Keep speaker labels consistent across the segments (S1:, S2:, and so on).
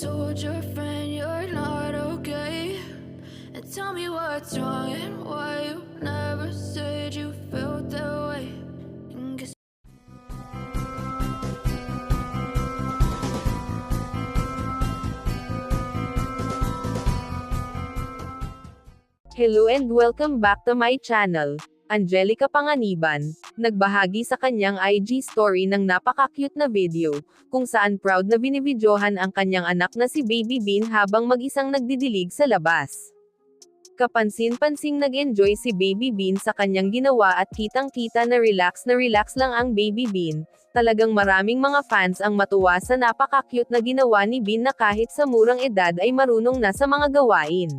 S1: told your friend you're not okay? And tell me what's wrong and why you never said you felt that way.
S2: Hello and welcome back to my channel. Angelica Panganiban, nagbahagi sa kanyang IG story ng napaka-cute na video, kung saan proud na binibidyohan ang kanyang anak na si Baby Bean habang mag-isang nagdidilig sa labas. Kapansin-pansing nag-enjoy si Baby Bean sa kanyang ginawa at kitang-kita na relax na relax lang ang Baby Bean. Talagang maraming mga fans ang matuwa sa napaka-cute na ginawa ni Bean na kahit sa murang edad ay marunong na sa mga gawain.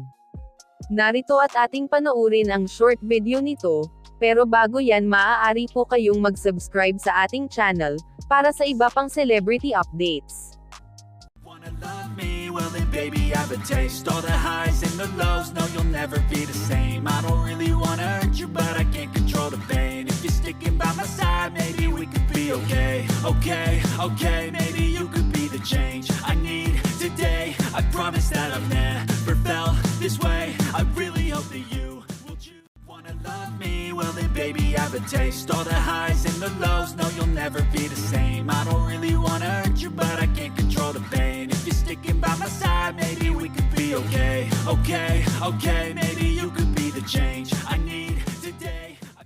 S2: Narito at ating panoorin ang short video nito, pero bago yan maaari po kayong mag-subscribe sa ating channel, para sa iba pang celebrity updates.
S3: Okay. Okay, okay, maybe you could be the change I need today. I promise that I've never felt this way baby have a taste. All the highs and the lows, no you'll never be the same. I don't really wanna hurt you but I can't control the pain. If you're sticking by my side, maybe we could be okay. Okay, okay, maybe